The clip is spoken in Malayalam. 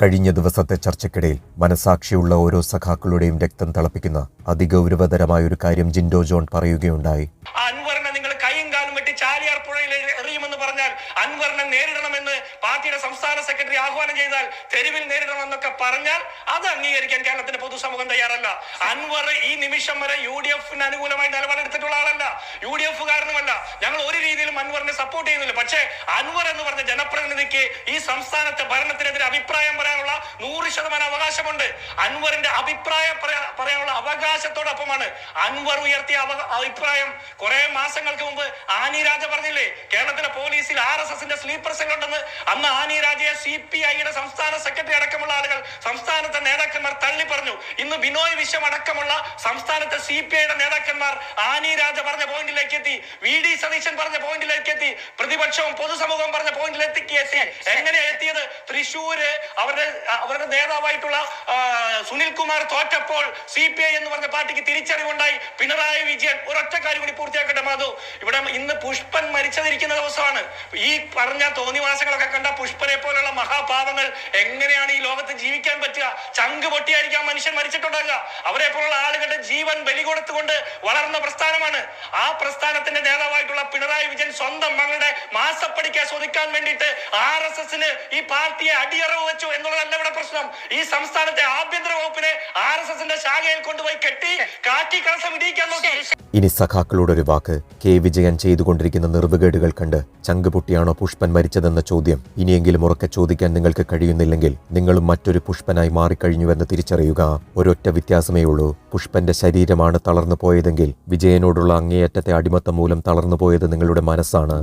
കഴിഞ്ഞ ദിവസത്തെ ചർച്ചയ്ക്കിടയിൽ മനസാക്ഷിയുള്ള ഓരോ സഖാക്കളുടെയും രക്തം തിളപ്പിക്കുന്ന അതിഗൗരവതരമായ ഒരു കാര്യം ജിൻഡോ ജോൺ പറയുകയുണ്ടായി. അൻവറിനെ നിങ്ങൾ കൈയും കാലും വെട്ടി ചാലിയാർ പുഴയിൽ പറഞ്ഞാൽ അൻവറിനെ നേരിടണമെന്ന് പാർട്ടിയുടെ സംസ്ഥാന സെക്രട്ടറി ആഹ്വാനം ചെയ്താൽ തെരുവിൽ നേരിടണമെന്നൊക്കെ പറഞ്ഞാൽ അത് അംഗീകരിക്കാൻ കേരളത്തിന്റെ പൊതുസമൂഹം തയ്യാറല്ല. അൻവർ ഈ നിമിഷം വരെ യു ഡി എഫിന് അനുകൂലമായി നിലപാടെടുത്തിട്ടുള്ള ആളല്ല. യു ഡി എഫ് കാരണമല്ല ഞങ്ങൾ ഒരു രീതിയിലും അൻവറിനെ സപ്പോർട്ട് ചെയ്യുന്നില്ല. പക്ഷേ അൻവർ എന്ന് പറഞ്ഞ ജനപ്രതിനിധിക്ക് ഈ സംസ്ഥാനത്തെ പറയാനുള്ള നൂറ് ശതമാനം അവകാശമുണ്ട്. അൻവറിന്റെ അഭിപ്രായം പറയാ- പറയാനുള്ള അവകാശത്തോടൊപ്പമാണ് അൻവർ ഉയർത്തിയ അഭിപ്രായം. കുറെ മാസങ്ങൾക്ക് മുമ്പ് ആനി രാജ പറഞ്ഞില്ലേ? കേരളത്തിലെ പോലീസിൽ ആർ എസ് എസിന്റെ സ്ലീപ്പർ സെൽ ഉണ്ടെന്ന്. അന്ന് ആനി രാജയെ സി പി ഐയുടെ സംസ്ഥാന സെക്രട്ടറി അടക്കമുള്ള ആളുകൾ സംസ്ഥാനത്തെ നേതാക്കന്മാർ തള്ളി പറഞ്ഞു ഇന്ന് ബിനോയ് വിശ്വം അടക്കമുള്ള സംസ്ഥാനത്തെ സി പി ഐയുടെ നേതാക്കന്മാർ ആനി രാജ പറഞ്ഞ പോയിന്റിലേക്ക് എത്തി. വി ഡി സതീശൻ പറഞ്ഞ പോയിന്റിലേക്ക് എത്തി. പ്രതിപക്ഷവും പൊതുസമൂഹവും പറഞ്ഞ പോയിന്റിലേക്ക് എത്തി എങ്ങനെയാ എത്തിയത്? തൃശ്ശൂര് അവരുടെ അവരുടെ നേതാവായിട്ടുള്ള സുനിൽ കുമാർ തോറ്റപ്പോൾ സി പി ഐ എന്ന് പറഞ്ഞ പാർട്ടിക്ക് തിരിച്ചറിവുണ്ടായി. പിണറായി വിജയൻ ഒരൊറ്റ കാര്യം കൂടി പൂർത്തിയാക്കട്ടെ മാധു. ഇവിടെ ഇന്ന് പുഷ്പൻ മരിച്ചതിരിക്കുന്ന ദിവസമാണ്. ഈ പറഞ്ഞ തോന്നിവാസങ്ങളൊക്കെ കണ്ട പുഷ്പനെ പോലുള്ള മഹാപാപങ്ങൾ എങ്ങനെയാണ് ഈ ലോകത്ത് ജീവിക്കാൻ പറ്റുക? ചങ്ക് പൊട്ടിയായിരിക്കാം മനുഷ്യൻ മരിച്ചിട്ടുണ്ടാകുക അവരെ പോലുള്ള ആളുകളുടെ ജീവൻ ബലി കൊടുത്തുകൊണ്ട് വളർന്ന പ്രസ്ഥാനമാണ്. ആ പ്രസ്ഥാനത്തിന്റെ നേതാവായിട്ടുള്ള വിജയൻ സ്വന്തം മകളുടെ മാസപ്പടിക്ക് ആസ്വദിക്കാൻ വേണ്ടിയിട്ട് ആർ എസ് എസിന് ഈ പാർട്ടിയെ അടിയറവ് വെച്ചു എന്നുള്ളതല്ല ഇവിടെ പ്രശ്നം. ഈ സംസ്ഥാനത്തെ ആഭ്യന്തര വകുപ്പിനെ ആർ എസ് എസിന്റെ ശാഖയിൽ കൊണ്ടുപോയി കെട്ടി കാറ്റി കളസം ഇടിയിക്കാൻ നോക്കി. ഇനി സഖാക്കളോടൊരു വാക്ക് കെ വിജയൻ ചെയ്തുകൊണ്ടിരിക്കുന്ന നിർവകേടുകൾ കണ്ട് ചങ്കുപൊട്ടിയാണോ പുഷ്പൻ മരിച്ചതെന്ന ചോദ്യം. ഇനിയെങ്കിലും ഉറക്കെ ചോദിക്കാൻ നിങ്ങൾക്ക് കഴിയുന്നില്ലെങ്കിൽ നിങ്ങളും മറ്റൊരു പുഷ്പനായി മാറിക്കഴിഞ്ഞുവെന്ന് തിരിച്ചറിയുക. ഒരൊറ്റ വ്യത്യാസമേ ഉള്ളൂ. പുഷ്പന്റെ ശരീരമാണ് തളർന്നു പോയതെങ്കിൽ വിജയനോടുള്ള അങ്ങേയറ്റത്തെ അടിമത്തം മൂലം തളർന്നു പോയത് നിങ്ങളുടെ മനസ്സാണ്.